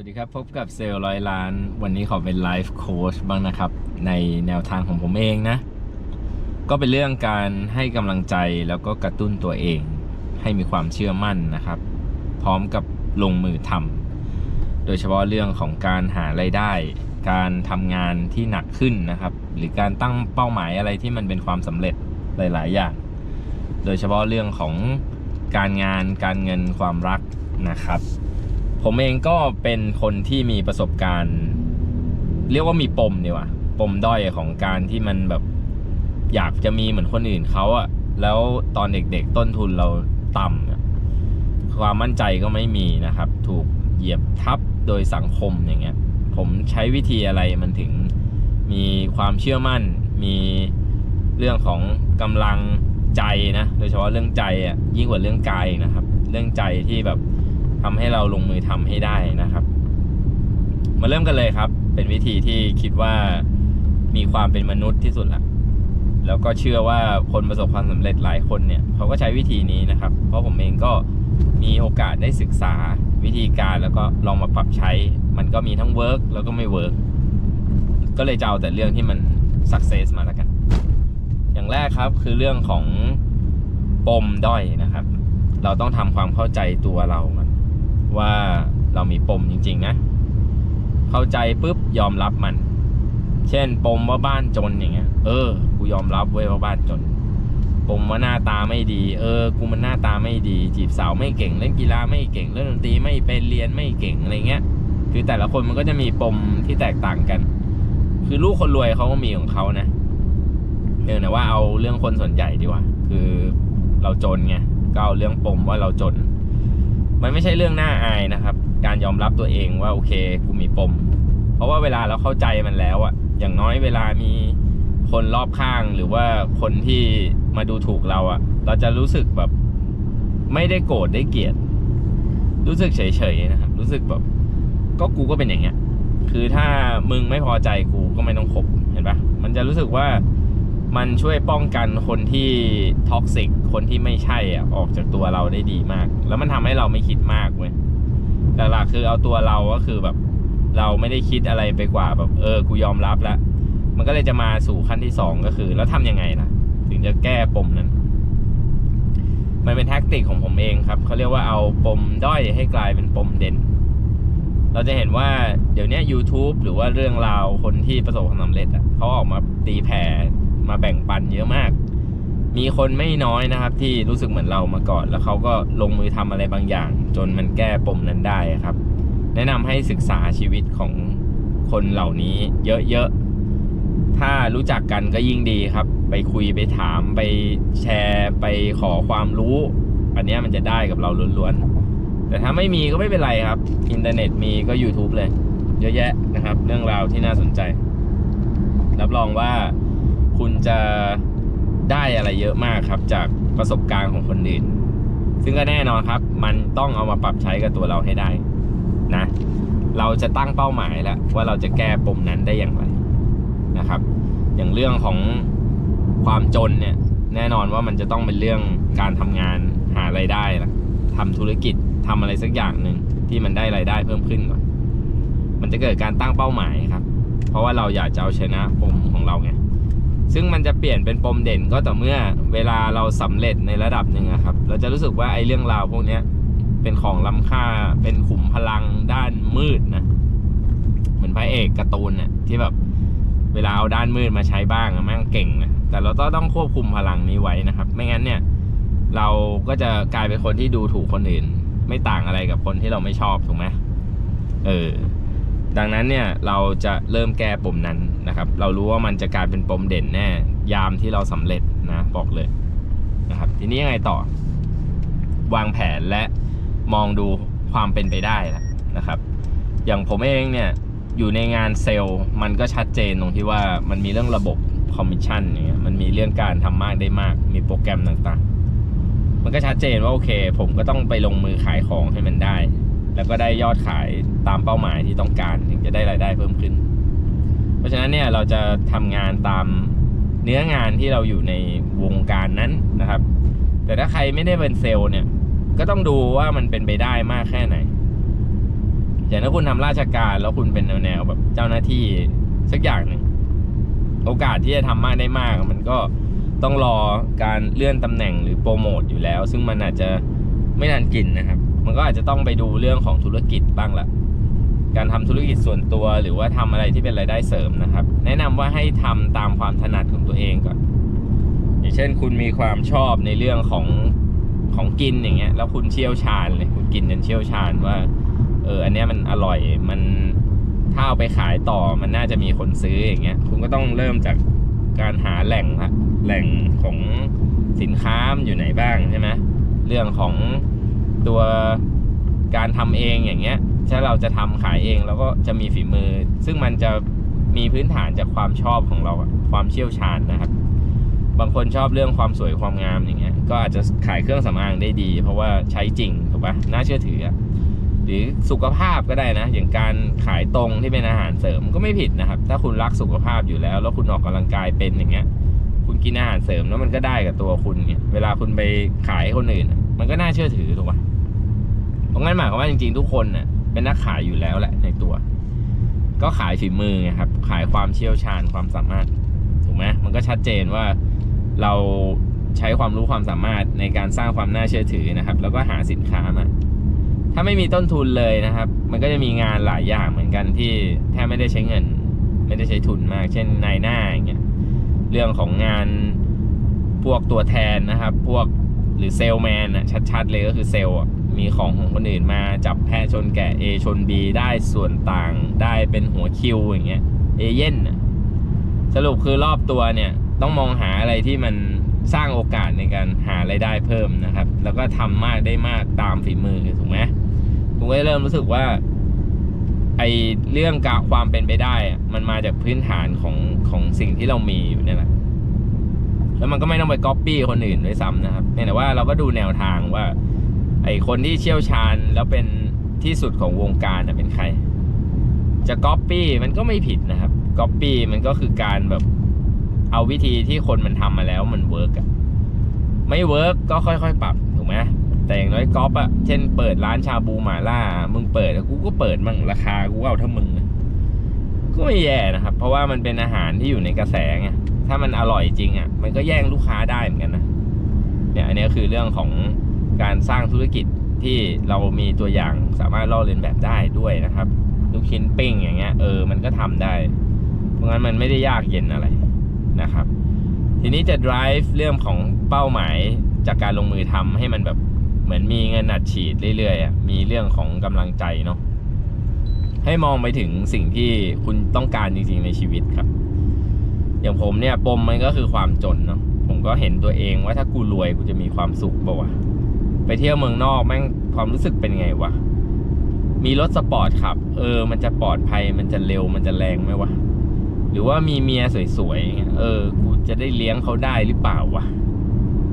วัสดีครับพบกับเซลล์ร้อยล้าน วันนี้ขอเป็นไลฟ์โค้ชบ้างนะครับ ในแนวทางของผมเองนะ ก็เป็นเรื่องการให้กำลังใจแล้วก็กระตุ้นตัวเอง ให้มีความเชื่อมั่นนะครับ พร้อมกับลงมือทำโดยเฉพาะเรื่องของการหาไรายได้ การทำงานที่หนักขึ้นนะครับ หรือการตั้งเป้าหมายอะไรที่มันเป็นความสำเร็จหลาย ๆ อย่าง โดยเฉพาะเรื่องของการงานการเงินความรักนะครับ ผมเองก็เป็นคนที่มีประสบการณ์ เรียกว่ามีปมดีกว่าปมด้อยของการที่มันแบบ อยากจะมีเหมือนคนอื่นเขาอะแล้วตอนเด็กๆต้นทุนเราต่ำความมั่นใจก็ไม่มีนะครับ ถูกเหยียบทับโดยสังคมอย่างเงี้ย ผมใช้วิธีอะไรมันถึงมีความเชื่อมั่น มีเรื่องของกำลังใจนะ โดยเฉพาะเรื่องใจอะยิ่งกว่าเรื่องกายนะครับ เรื่องใจที่แบบ ทำให้เราลงมือทำให้ได้นะครับ มาเริ่มกันเลยครับ เป็นวิธีที่คิดว่ามีความเป็นมนุษย์ที่สุดละแล้วก็เชื่อว่าคนประสบความสำเร็จหลายคนเนี่ยเขาก็ใช้วิธีนี้นะครับ เพราะผมเองก็มีโอกาสได้ศึกษาวิธีการแล้วก็ลองมาปรับใช้ มันก็มีทั้งเวิร์กแล้วก็ไม่เวิร์กก็เลยจะเอาแต่เรื่องที่มันสักเซสมาแล้วกัน อย่างแรกครับคือเรื่องของปมด้อยนะครับ เราต้องทำความเข้าใจตัวเรา ว่าเรามีปมจริง ๆ นะ เข้าใจปุ๊บยอมรับมัน เช่นปมว่าบ้านจนอย่างเงี้ย เออ กูยอมรับเว้ยว่าบ้านจน ปมว่าหน้าตาไม่ดี เออ กูมันหน้าตาไม่ดี จีบสาวไม่เก่ง เล่นกีฬาไม่เก่ง เล่นดนตรีไม่เป็นเรียนไม่เก่งอะไรเงี้ย คือแต่ละคนมันก็จะมีปมที่แตกต่างกัน คือลูกคนรวยเขาก็มีของเขานะเนื่องแต่ว่าเอาเรื่องคนส่วนใหญ่ดีกว่า คือเราจนไงก็เอาเรื่องปมว่าเราจน มันไม่ใช่เรื่องน่าอายนะครับ การยอมรับตัวเองว่าโอเคกูมีปม เพราะว่าเวลาเราเข้าใจมันแล้วอะอย่างน้อยเวลามีคนรอบข้างหรือว่าคนที่มาดูถูกเราอะเราจะรู้สึกแบบ ไม่ได้โกรธได้เกลียด รู้สึกเฉยๆนะครับ รู้สึกแบบ ก็กูก็เป็นอย่างเงี้ย คือถ้ามึงไม่พอใจกูก็ไม่ต้องคบเห็นปะมันจะรู้สึกว่า มันช่วยป้องกันคนที่ท็อกซิกคนที่ไม่ใช่อะออกจากตัวเราได้ดีมาก แล้วมันทำให้เราไม่คิดมากเว้ยแต่หลักคือเอาตัวเราก็คือแบบ เราไม่ได้คิดอะไรไปกว่าแบบ เออ กูยอมรับแล้ว มันก็เลยจะมาสู่ขั้นที่สองก็คือ แล้วทำยังไงล่ะ ถึงจะแก้ปมนั้น มันเป็นแท็กติกของผมเองครับเขาเรียกว่าเอาปมด้อยให้กลายเป็นปมเด่น เราจะเห็นว่าเดี๋ยวนี้ YouTube หรือว่าเรื่องราวคนที่ประสบความสำเร็จอะเขาออกมาตีแผ่ มาแบ่งปันเยอะมาก มีคนไม่น้อยนะครับ ที่รู้สึกเหมือนเรามาก่อน แล้วเขาก็ลงมือทำอะไรบางอย่าง จนมันแก้ปมนั้นได้ครับ แนะนำให้ศึกษาชีวิตของคนเหล่านี้เยอะๆ ถ้ารู้จักกันก็ยิ่งดีครับ ไปคุยไปถามไปแชร์ไปขอความรู้ อันนี้มันจะได้กับเราล้วนๆ แต่ถ้าไม่มีก็ไม่เป็นไรครับ อินเทอร์เน็ตมีก็ YouTube เลย เยอะแยะนะครับ เรื่องราวที่น่าสนใจ รับรองว่า คุณจะได้อะไรเยอะมากครับ จากประสบการณ์ของคนอื่น ซึ่งก็แน่นอนครับ มันต้องเอามาปรับใช้กับตัวเราให้ได้นะ เราจะตั้งเป้าหมายแล้วว่าเราจะแก้ปมนั้นได้อย่างไรนะครับ อย่างเรื่องของความจนเนี่ยแน่นอนว่ามันจะต้องเป็นเรื่องการทำงานหาไรายได้ละทำธุรกิจทำอะไรสักอย่างหนึ่งที่มันได้รายได้เพิ่มขึ้นก่อน มันจะเกิดการตั้งเป้าหมายครับ เพราะว่าเราอยากจะเอาชนะปมของเราไง ซึ่งมันจะเปลี่ยนเป็นปมเด่นก็ต่อเมื่อเวลาเราสำเร็จในระดับหนึ่งครับ เราจะรู้สึกว่าไอ้เรื่องราวพวกเนี้ยเป็นของล้ำค่าเป็นขุมพลังด้านมืดนะเหมือนพระเอกการ์ตูนเนี่ยที่แบบเวลาเอาด้านมืดมาใช้บ้างแม่งเก่งนะแต่เราต้องต้องควบคุมพลังนี้ไว้นะครับ ไม่งั้นเนี่ย เราก็จะกลายเป็นคนที่ดูถูกคนอื่น ไม่ต่างอะไรกับคนที่เราไม่ชอบถูกไหมเออ ดังนั้นเนี่ยเราจะเริ่มแก้ปมนั้นนะครับ เรารู้ว่ามันจะกลายเป็นปมเด่นแน่ ยามที่เราสำเร็จนะบอกเลยนะครับ ทีนี้ยังไงต่อ วางแผนและมองดูความเป็นไปได้นะครับ อย่างผมเองเนี่ยอยู่ในงานเซลล์มันก็ชัดเจนตรงที่ว่ามันมีเรื่องระบบคอมมิชชั่นเงี้ยมันมีเรื่องการทำมากได้มาก มีโปรแกรมต่างๆ มันก็ชัดเจนว่าโอเค ผมก็ต้องไปลงมือขายของให้มันได้ แล้วก็ได้ยอดขายตามเป้าหมายที่ต้องการถึงจะได้รายได้เพิ่มขึ้น เพราะฉะนั้นเนี่ยเราจะทำงานตามเนื้องานที่เราอยู่ในวงการนั้นนะครับ แต่ถ้าใครไม่ได้เป็นเซลล์เนี่ย ก็ต้องดูว่ามันเป็นไปได้มากแค่ไหนอย่างถ้าคุณทำราชการแล้วคุณเป็นแนวแบบเจ้าหน้าที่สักอย่างหนึ่งโอกาสที่จะทำมากได้มาก มันก็ต้องรอการเลื่อนตำแหน่งหรือโปรโมทอยู่แล้ว ซึ่งมันอาจจะไม่นานกินนะครับ มันก็อาจจะต้องไปดูเรื่องของธุรกิจบ้างละการทำธุรกิจส่วนตัวหรือว่าทำอะไรที่เป็นรายได้เสริมนะครับ แนะนำว่าให้ทำตามความถนัดของตัวเองก่อนอย่างเช่น คุณมีความชอบในเรื่องของของกินอย่างเงี้ยแล้วคุณเชี่ยวชาญเลยคุณกินจนเชี่ยวชาญว่าเอออันเนี้ยมันอร่อยมันถ้าเอาไปขายต่อมันน่าจะมีคนซื้ออย่างเงี้ยคุณก็ต้องเริ่มจากการหาแหล่งละแหล่งของสินค้าอยู่ไหนบ้างใช่ไหมเรื่องของ ตัวการทำเองอย่างเงี้ย ถ้าเราจะทำขายเองเราก็จะมีฝีมือ ซึ่งมันจะมีพื้นฐานจากความชอบของเราความเชี่ยวชาญนะครับ บางคนชอบเรื่องความสวยความงามอย่างเงี้ย ก็อาจจะขายเครื่องสำอางได้ดี เพราะว่าใช้จริงถูกปะน่าเชื่อถืออะหรือสุขภาพก็ได้นะ อย่างการขายตรงที่เป็นอาหารเสริมก็ไม่ผิดนะครับ ถ้าคุณรักสุขภาพอยู่แล้ว แล้วคุณออกกำลังกายเป็นอย่างเงี้ย คุณกินอาหารเสริมแล้วมันก็ได้กับตัวคุณเนี่ยเวลาคุณไปขายให้คนอื่น มันก็น่าเชื่อถือถูกปะเพราะงั้นหมายความว่าจริง ๆ ทุกคนน่ะเป็นนักขายอยู่แล้วแหละในตัว ก็ขายฝีมือไงครับ ขายความเชี่ยวชาญความสามารถถูกไหมมันก็ชัดเจนว่าเราใช้ความรู้ความสามารถในการสร้างความน่าเชื่อถือนะครับ แล้วก็หาสินค้ามาถ้าไม่มีต้นทุนเลยนะครับ มันก็จะมีงานหลายอย่างเหมือนกันที่แทบไม่ได้ใช้เงิน ไม่ได้ใช้ทุนมาก เช่นนายหน้าอย่างเงี้ยเรื่องของงานพวกตัวแทนนะครับ พวก หรือเซลแมนอะชัดๆเลยก็คือเซลอะมีของของคนอื่นมาจับแพะชนแกะ A ชน B ได้ส่วนต่างได้เป็นหัวคิวอย่างเงี้ยเอเย่นสรุปคือรอบตัวเนี่ยต้องมองหาอะไรที่มันสร้างโอกาสในการหาไรายได้เพิ่มนะครับ แล้วก็ทำมากได้มากตามฝีมือถูกไหมผมก็เริ่มรู้สึกว่าไอเรื่องกะความเป็นไปได้ มันมาจากพื้นฐานของของสิ่งที่เรามีอยู่เนี่ยแหละ แล้วมันก็ไม่ต้องไปก๊อปปี้คนอื่นด้วยซ้ำนะครับเพียแต่ว่าเราก็ดูแนวทางว่า ไอคนที่เชี่ยวชาญแล้วเป็นที่สุดของวงการเป็นใคร จะก๊อปปี้มันก็ไม่ผิดนะครับก๊อปปี้มันก็คือการแบบเอาวิธีที่คนมันทำมาแล้วมันเวิร์กอะไม่เวิร์กก็ค่อยๆ ปรับถูกไหมแต่อย่างน้อยก๊อปอะเช่นเปิดร้านชาบูหม่าล่า มึงเปิดกูก็เปิดมั่งราคากูเอาถ้ามึงก็ไม่แย่นะครับ เพราะว่ามันเป็นอาหารที่อยู่ในกระแสไง ถ้ามันอร่อยจริงอะมันก็แย่งลูกค้าได้เหมือนกันนะ เนี่ยอันนี้คือเรื่องของการสร้างธุรกิจที่เรามีตัวอย่างสามารถลอกเลียนแบบได้ด้วยนะครับ ลูกชิ้นปิ้งอย่างเงี้ยเออมันก็ทำได้ เพราะงั้นมันไม่ได้ยากเย็นอะไรนะครับ ทีนี้จะ drive เรื่องของเป้าหมายจากการลงมือทำให้มันแบบเหมือนมีเงินอัดฉีดเรื่อยๆอะมีเรื่องของกำลังใจเนาะให้มองไปถึงสิ่งที่คุณต้องการจริงๆในชีวิตครับ อย่างผมเนี่ยปมมันก็คือความจนเนาะผมก็เห็นตัวเองว่าถ้ากูรวยกูจะมีความสุขป่าวะไปเที่ยวเมืองนอกแม่งความรู้สึกเป็นไงวะมีรถสปอร์ตขับ เออ มันจะปลอดภัยมันจะเร็วมันจะแรงไหมวะหรือว่ามีเมียสวยๆเออ กูจะได้เลี้ยงเขาได้หรือเปล่าวะ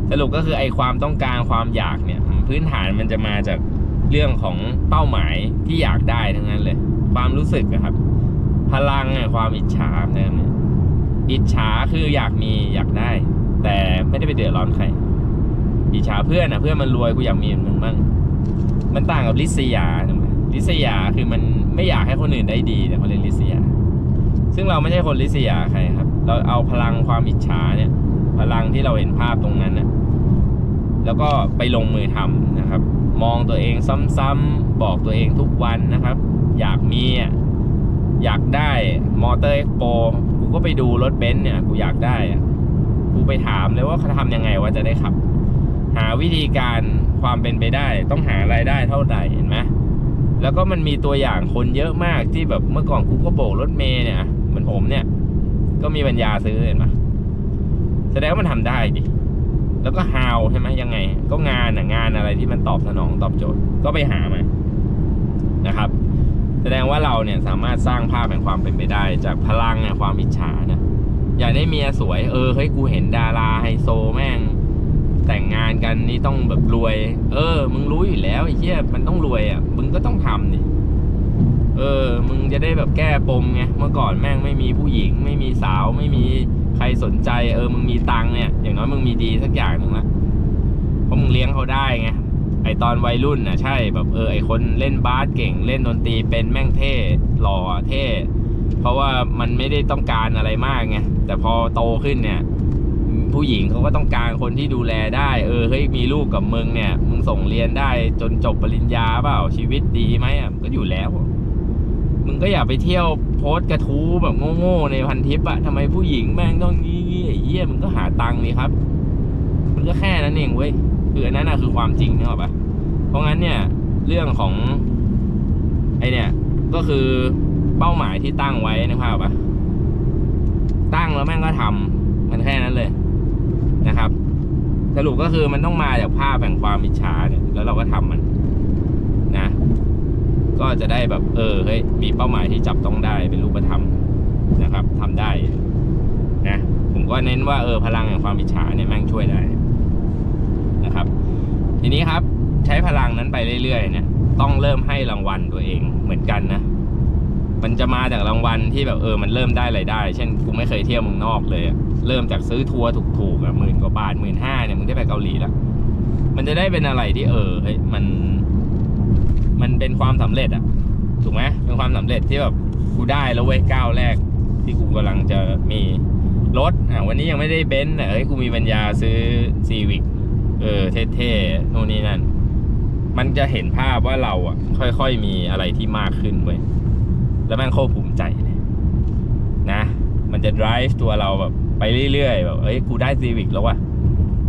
สรุปก็คือไอความต้องการความอยากเนี่ย พื้นฐานมันจะมาจากเรื่องของเป้าหมายที่อยากได้ทั้งนั้นเลย ความรู้สึกอะครับ พลังไอความอิจฉาเนี่ย อิจฉาคืออยากมีอยากได้ แต่ไม่ได้ไปเดือดร้อนใครอิจฉาเพื่อนอะเพื่อนมันรวยกูอยากมีเหมือนมึงบ้างมันต่างกับลิษยาถูกไหมลิษยาคือมันไม่อยากให้คนอื่นได้ดีแต่เขาเรียกลิษยา ซึ่งเราไม่ใช่คนลิษยาใครครับ เราเอาพลังความอิจฉาเนี่ย พลังที่เราเห็นภาพตรงนั้นน่ะแล้วก็ไปลงมือทำนะครับ มองตัวเองซ้ำๆบอกตัวเองทุกวันนะครับ อยากมีอะอยากได้มอเตอร์เอ็กโปกู ก็ไปดูรถเบนซ์เนี่ย กูอยากได้อะกูไปถามเลยว่าเขาทำยังไงว่าจะได้ขับ หาวิธีการความเป็นไปได้ ต้องหารายได้เท่าไหร่เห็นไหมแล้วก็มันมีตัวอย่างคนเยอะมากที่แบบเมื่อก่อนกูก็โบกรถเมย์เนี่ยเหมือนผมเนี่ย ก็มีปัญญาซื้อเห็นไหมแสดงว่ามันทำได้ดิแล้วก็ how ใช่ไหมยังไง ก็งานอะงานอะไรที่มันตอบสนองตอบโจทย์ก็ไปหามานะครับ แสดงว่าเราเนี่ยสามารถสร้างภาพแห่งความเป็นไปได้ จากพลังแห่งความอิจฉานะอยากได้เมียสวย เออเฮ้ยกูเห็นดาราไฮโซแม่ง แต่งงานกันนี่ต้องแบบรวย เออ มึงรู้อยู่แล้วไอ้เหี้ยมันต้องรวยอะมึงก็ต้องทำดิเออ มึงจะได้แบบแก้ปมไงเมื่อก่อนแม่งไม่มีผู้หญิง ไม่มีสาวไม่มีใครสนใจ เออ มึงมีตังค์เนี่ย อย่างน้อยมึงมีดีสักอย่างหนึ่งละเพราะมึงเลี้ยงเขาได้ไง ไอตอนวัยรุ่นนะใช่แบบเออไอคนเล่นบาสเก่ง เล่นดนตรีเป็นแม่งเท่หล่อเท่ เพราะว่ามันไม่ได้ต้องการอะไรมากไงแต่พอโตขึ้นเนี่ย ผู้หญิงเขาก็ต้องการคนที่ดูแลได้ เออเฮ้ยมีลูกกับมึงเนี่ยมึงส่งเรียนได้จนจบปริญญาเปล่าชีวิตดีไหมอะก็อยู่แล้วมึงก็อย่าไปเที่ยวโพสกระทู้แบบโง่ๆในพันทิปอะทำไมผู้หญิงแม่งต้องงี้ๆไอ้เหี้ยมึงก็หาตังค์นี่ครับ มันก็แค่นั้นเองเว้ย คืออันนั้นนะคือความจริงนึกออกปะเพราะงั้นเนี่ยเรื่องของไอเนี่ยก็คือเป้าหมายที่ตั้งไว้นะครับปะตั้งแล้วแม่งก็ทำมันแค่นั้นเลยนะครับ สรุปก็คือมันต้องมาจากภาพแห่งความอิจฉาเนี่ยแล้วเราก็ทำมันนะ ก็จะได้แบบ เออเฮ้ยมีเป้าหมายที่จับต้องได้เป็นรูปธรรมนะครับทำได้นะผมก็เน้นว่าเออพลังแห่งความอิจฉาเนี่ยแม่งช่วยได้ นะครับ ทีนี้ครับใช้พลังนั้นไปเรื่อยๆเนี่ยต้องเริ่มให้รางวัลตัวเองเหมือนกันนะ มันจะมาจากรางวัลที่แบบเออมันเริ่มได้ไรายได้ เช่นกูไม่เคยเที่ยวเมืองนอกเลยเริ่มจากซื้อทัวร์ถูกๆอะหมื่นกว่าบาทหมื่นห้าเนี่ยมึงได้ไปเกาหลีแล้วมันจะได้เป็นอะไรที่เออเฮ้ยมัน มันเป็นความสำเร็จอะถูกไหมเป็นความสำเร็จที่แบบกูได้แล้วเว้ยก้าวแรก ที่กูกำลังจะมีรถอะวันนี้ยังไม่ได้เบนซ์แต่เฮ้ยกูมีปัญญาซื้อซีวิก ออเท่ๆนู่นนี่นั่น มันจะเห็นภาพว่าเราอะ ค่อยๆมีอะไรที่มากขึ้นเว้ยแล้วแม่งโคตรภูมิใจเลยนะ มันจะ drive ตัวเราแบบไปเรื่อยๆแบบเอ้ยกูได้ซีวิกแล้วว่ะ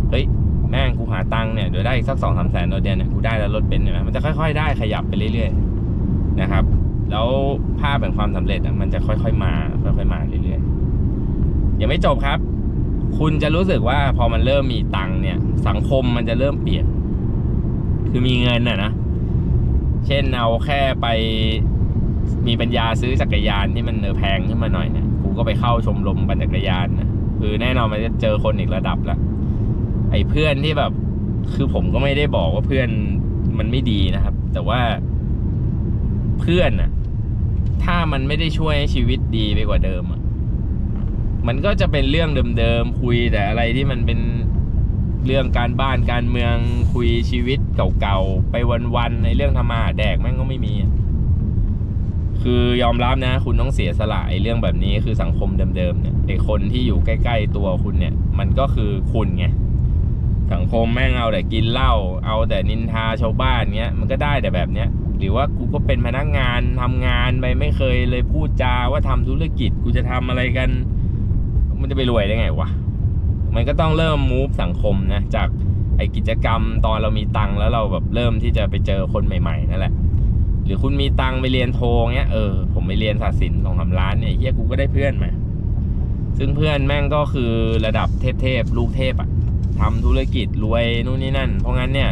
เฮ้ยแม่งกูหาตังค์เนี่ยเดี๋ยวได้อีกสักสองสามแสนต่อเดือนเนี่ยกูได้แล้วรถเบนซ์เนี่ยมันจะค่อยๆได้ขยับไปเรื่อยๆนะครับ แล้วภาพแห่งความสำเร็จอะมันจะค่อยๆมา ค่อยๆมาเรื่อยๆยังไม่จบครับ คุณจะรู้สึกว่าพอมันเริ่มมีตังค์เนี่ย สังคมมันจะเริ่มเปลี่ยน คือมีเงินน่ะนะ เช่นเอาแค่ไปมีปัญญาซื้อจักรยานที่มันเออแพงขึ้นมาหน่อยเนี่ยกูก็ไปเข้าชมรมปั่นจักรยานนะคือแน่นอนมันจะเจอคนอีกระดับละไอ้เพื่อนที่แบบ คือผมก็ไม่ได้บอกว่าเพื่อนมันไม่ดีนะครับ แต่ว่าเพื่อนอะถ้ามันไม่ได้ช่วยให้ชีวิตดีไปกว่าเดิมอะ มันก็จะเป็นเรื่องเดิมๆคุยแต่อะไรที่มันเป็นเรื่องการบ้านการเมืองคุยชีวิตเก่าๆไปวันๆในเรื่องธรรมะแดกแม่งก็ไม่มี คือยอมรับนะ คุณต้องเสียสละไอ้เรื่องแบบนี้คือสังคมเดิมๆเนี่ยไอ้คนที่อยู่ใกล้ ๆ ตัวคุณเนี่ย มันก็คือคุณไงสังคมแม่งเอาแต่กินเหล้าเอาแต่นินทาชาวบ้านเงี้ยมันก็ได้แต่แบบเนี้ยหรือว่ากูก็เป็นพนักงานทำงานไปไม่เคยเลยพูดจาว่าทำธุรกิจกูจะทำอะไรกัน มันจะไปรวยได้ไงวะ มันก็ต้องเริ่มมูฟสังคมนะ จากไอกิจกรรมตอนเรามีตังค์แล้วเราแบบเริ่มที่จะไปเจอคนใหม่ ๆ นั่นแหละ หรือคุณมีตังค์ไปเรียนโทเงี้ยเออผมไปเรียนศาสตร์ศิลป์สองสาล้านเนี่ยเฮียกูก็ได้เพื่อนมาซึ่งเพื่อนแม่งก็คือระดับเทพๆลูกเทพอะทำธุรกิจรวยนู่นนี่นั่น เพราะงั้นเนี่ย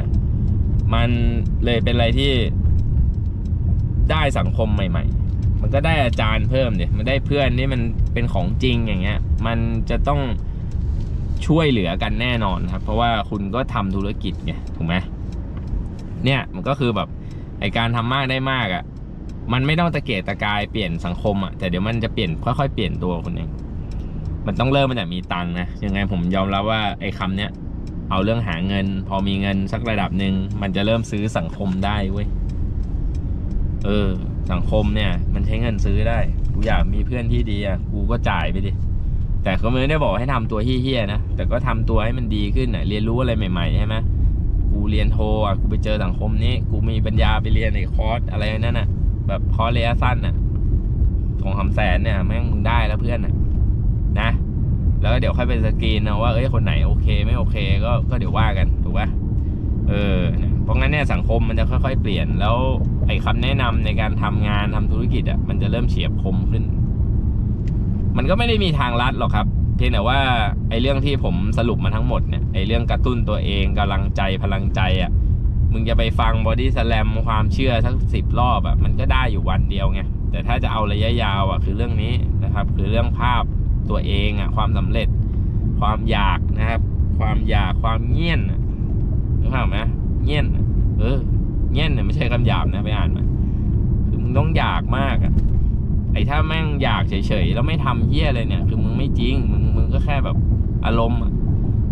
มันเลยเป็นอะไรที่ได้สังคมใหม่ๆ มันก็ได้อาจารย์เพิ่มเนี่ยมันได้เพื่อนที่มันเป็นของจริงอย่างเงี้ย มันจะต้องช่วยเหลือกันแน่นอนครับ เพราะว่าคุณก็ทำธุรกิจไงถูกไหมเนี่ยมันก็คือแบบไอการทำมากได้มากอะ่ะ มันไม่ต้องตะเกียกตะกายเปลี่ยนสังคมอะ่ะแต่เดี๋ยวมันจะเปลี่ยนค่อยๆเปลี่ยนตัวคุณเองมันต้องเริ่มมาจากมีตังนะยังไงผมยอมรับว่าไอ้คำเนี้ยเอาเรื่องหาเงิน พอมีเงินสักระดับหนึ่งมันจะเริ่มซื้อสังคมได้เว้ย เออ สังคมเนี่ย มันใช้เงินซื้อได้ กูอยากมีเพื่อนที่ดีอะกูก็จ่ายไปดิ แต่ก็ไม่ได้บอกให้ทำตัวเฮี้ยๆนะ แต่ก็ทำตัวให้มันดีขึ้นน่ะเรียนรู้อะไรใหม่ๆใช่ไหมกูเรียนโทอะกูไปเจอสังคมนี้ กูมีปัญญาไปเรียนไอ้คอร์สอะไรนั่นน่ะ แบบคอร์สระยะสั้นน่ะของคำแสนเนี่ยแม่งมึงได้แล้วเพื่อนน่ะนะ แล้วเดี๋ยวค่อยไปสกรีนนะว่าเอ้ยคนไหนโอเคไม่โอเคก็ก็เดี๋ยวว่ากันถูกปะเออเนี่ยเพราะงั้นเนี่ยสังคมมันจะค่อย ๆ เปลี่ยนแล้ว ไอ้คำแนะนำในการทำงานทำธุรกิจอะมันจะเริ่มเฉียบคมขึ้น มันก็ไม่ได้มีทางลัดหรอกครับ เพียงแต่ว่าไอ้เรื่องที่ผมสรุปมาทั้งหมดเนี่ยไอ้เรื่องกระตุ้นตัวเองกำลังใจพลังใจอะมึงจะไปฟังบอดี้สแลมความเชื่อสักสิบรอบอะมันก็ได้อยู่วันเดียวไงแต่ถ้าจะเอาระยะยาวอะคือเรื่องนี้นะครับ คือเรื่องภาพตัวเองอะความสำเร็จ ความอยากนะครับ ความอยากความเงียนอะรู้าไหมเงียนเออ เงี้ยเนี่ยไม่ใช่คำหยาบนะไปอ่านมาคือมึงต้องอยากมากอะไอ้ถ้าแม่งอยากเฉยๆแล้วไม่ทำเหี้ยอะไรเนี่ย คือมึงไม่จริงมึงมึงก็แค่แบบอารมณ์อะ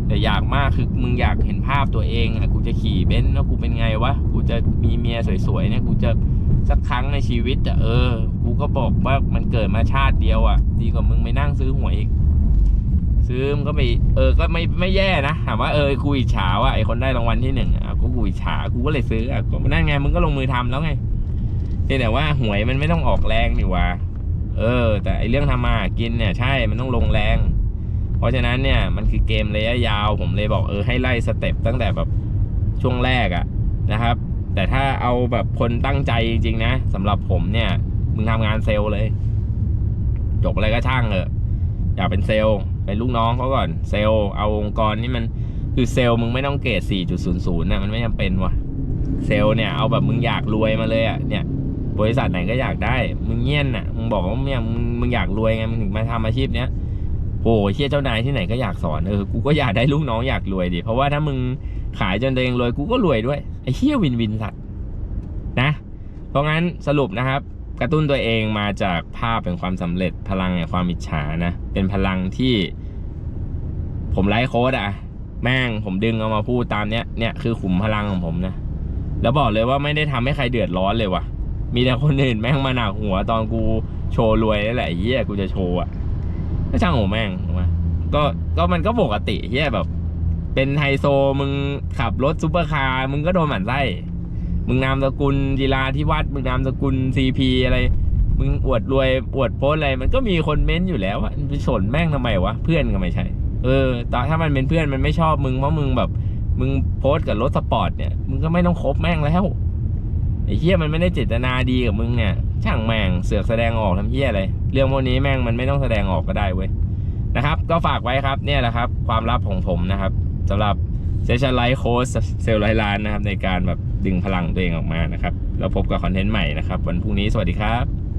แต่อยากมากคือมึงอยากเห็นภาพตัวเองอะกูจะขี่เบนซ์แล้วกูเป็นไงวะกูจะมีเมียสวยๆเนี่ยกูจะสักครั้งในชีวิตอะเออ กูก็บอกว่ามันเกิดมาชาติเดียวอะดีกว่ามึงไปนั่งซื้อหวยอีก ซื้อมันก็ไม่เออก็ไม่ไม่แย่นะถามว่าเออกูอิจฉาว่ะไอคนได้รางวัลที่หนึ่งอะก็กูอิจฉากูก็เลยซื้ออะก็นั่นไงมึงก็ลงมือทำแล้วไงแต่ว่าหวยมันไม่ต้องออกแรงนี่ว่าเออ แต่ไอเรื่องทำมาหากินเนี่ยใช่มันต้องลงแรง เพราะฉะนั้นเนี่ยมันคือเกมระยะยาว ผมเลยบอกเออให้ไล่สเต็ปตั้งแต่แบบช่วงแรกอะนะครับ แต่ถ้าเอาแบบคนตั้งใจจริงๆนะสำหรับผมเนี่ยมึงทำงานเซลล์เลยจบอะไรก็ช่างเถอะ อยากเป็นเซลล์ เป็นลูกน้องเขาก่อน เซลล์เอาองค์กรนี่มันคือเซลล์มึงไม่ต้องเกรด 4.00นะมันไม่จำเป็นวะเซลล์เนี่ยเอาแบบมึงอยากรวยมาเลยอะเนี่ย บริษัทไหนก็อยากได้ มึงเงี้ยนน่ะมึงบอกว่าเนี่ยมึงมึงอยากรวยไงมึงถึงมาทำอาชีพเนี้ยโอ้เชี่ยเจ้านายที่ไหนก็อยากสอนเออกูก็อยากได้ลูกน้องอยากรวยดิเพราะว่าถ้ามึงขายจนตัวเองรวยกูก็รวยด้วยไอ้เชี่ยวินวินสัตว์นะ เพราะงั้นสรุปนะครับ กระตุ้นตัวเองมาจากภาพเป็นความสำเร็จพลังแห่งความอิจฉานะ เป็นพลังที่ ผมไลฟ์โค้ดอะแม่งผมดึงเอามาพูดตามเนี้ยเนี่ยคือขุมพลังของผมนะ แล้วบอกเลยว่าไม่ได้ทำให้ใครเดือดร้อนเลยว่ะ มีแต่คนอื่นแม่งมาหนักหัวตอนกูโชว์รวยนี่แหละเฮียกูจะโชว์อะก็ช่างหัวแม่งถูกไหมก็ก็มันก็ปกติเฮียแบบ เป็นไฮโซมึงขับรถซูเปอร์คาร์มึงก็โดนหมันไส้ มึงนามสกุลจีราที่วัดมึงนามสกุลซีพีอะไร มึงอวดรวยอวดโพสอะไร มันก็มีคนเม้นอยู่แล้วอะไปสนแม่งทำไมวะเพื่อนก็ไม่ใช่ เออแต่ถ้ามันเป็นเพื่อนมันไม่ชอบมึงเพราะมึงแบบ มึงโพสกับรถสปอร์ตเนี่ยมึงก็ไม่ต้องคบแม่งแล้วไอ้เฮียมันไม่ได้เจตนาดีกับมึงเนี่ย ช่างแม่งเสือกแสดงออกทำเฮียอะไรเรื่องพวกนี้แม่งมันไม่ต้องแสดงออกก็ได้เว้ยนะครับ ก็ฝากไว้ครับ เนี่ยแหละครับ ความลับของผมนะครับสำหรับ เซสชันไลท์โค้ดเซลล์ไรล้านนะครับ ในการแบบดึงพลังตัวเองออกมานะครับแล้วพบกับคอนเทนต์ใหม่นะครับ วันพรุ่งนี้สวัสดีครับ